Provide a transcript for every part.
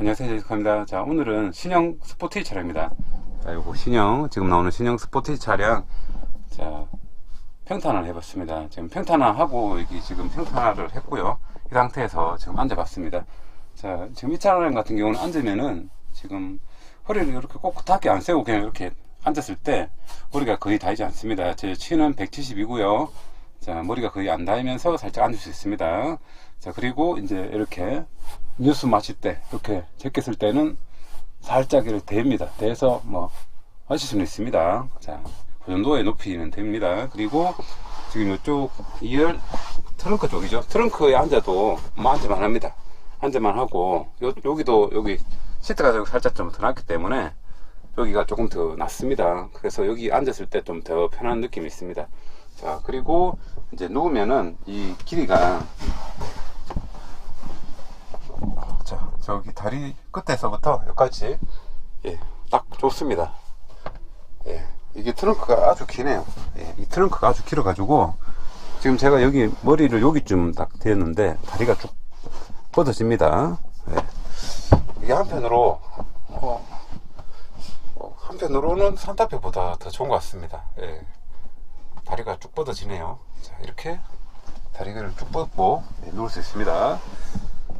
안녕하세요. 제이스카입니다. 자 오늘은 신형 스포티 차량입니다. 자 요거 신형 지금 나오는 신형 스포티 차량. 자 평탄을 해봤습니다. 지금 평탄화 하고 여기 지금 평탄화를 했고요. 이 상태에서 지금 앉아봤습니다. 자 지금 이 차량 같은 경우는 앉으면은 지금 허리를 이렇게 꼿꼿하게 안 세우고 그냥 이렇게 앉았을 때 머리가 거의 닿지 않습니다. 제 치는 170이고요. 자 머리가 거의 안 닿으면서 살짝 앉을 수 있습니다. 자 그리고 이제 이렇게 뉴스 마실 때 이렇게 제꼈을 때는 살짝 이렇게 됩니다. 대서 뭐 하실 수는 있습니다. 자 그 정도의 높이는 됩니다. 그리고 지금 이쪽 2열 트렁크 쪽이죠. 트렁크에 앉아도 뭐 앉을만 합니다. 앉을만 하고 요, 여기도 여기 시트가 좀 살짝 좀 더 낮기 때문에 여기가 조금 더 낮습니다. 그래서 여기 앉았을 때 좀 더 편한 느낌이 있습니다. 자 그리고 이제 누우면은 이 길이가 자 저기 다리 끝에서부터 여기까지. 예, 딱 좋습니다. 예, 이게 트렁크가 아주 기네요. 예, 이 트렁크가 아주 길어 가지고 지금 제가 여기 머리를 여기쯤 딱 대었는데 다리가 쭉 뻗어집니다. 예. 이게 한편으로 어, 어, 한편으로는 산타페보다 더 좋은 것 같습니다. 예. 다리가 쭉 뻗어지네요. 자 이렇게 다리를 쭉 뻗고 예, 누울 수 있습니다.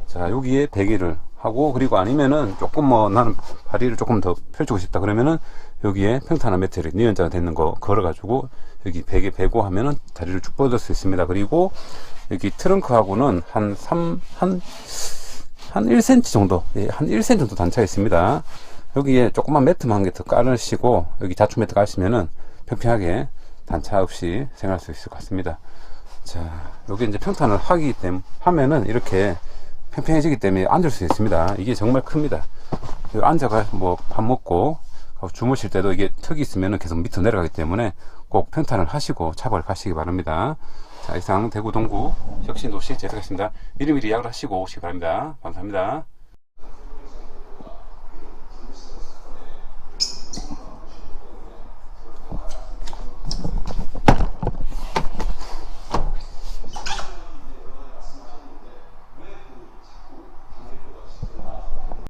자 여기에 베개를 하고 그리고 아니면은 조금 뭐 나는 다리를 조금 더 펼치고 싶다 그러면은 여기에 평탄화 매트를 니은자가 되는 거 걸어 가지고 여기 베개 베고 하면은 다리를 쭉 뻗을 수 있습니다 그리고 여기 트렁크하고는 한 3, 한, 한 1cm 정도, 예, 한 1cm 정도 단차가 있습니다. 여기에 조그만 매트만 한개더 깔으시고, 여기 자충 매트 깔시면은 평평하게 단차 없이 생활할 수 있을 것 같습니다. 자, 여기 이제 평탄을 하기 때문에, 하면은 이렇게 평평해지기 때문에 앉을 수 있습니다. 이게 정말 큽니다. 여기 앉아가 뭐 밥 먹고 주무실 때도 이게 턱이 있으면 계속 밑으로 내려가기 때문에 꼭 평탄을 하시고 차박을 가시기 바랍니다. 자, 이상 대구 동구 혁신도시 제작했습니다. 미리미리 예약을 하시고 오시기 바랍니다. 감사합니다.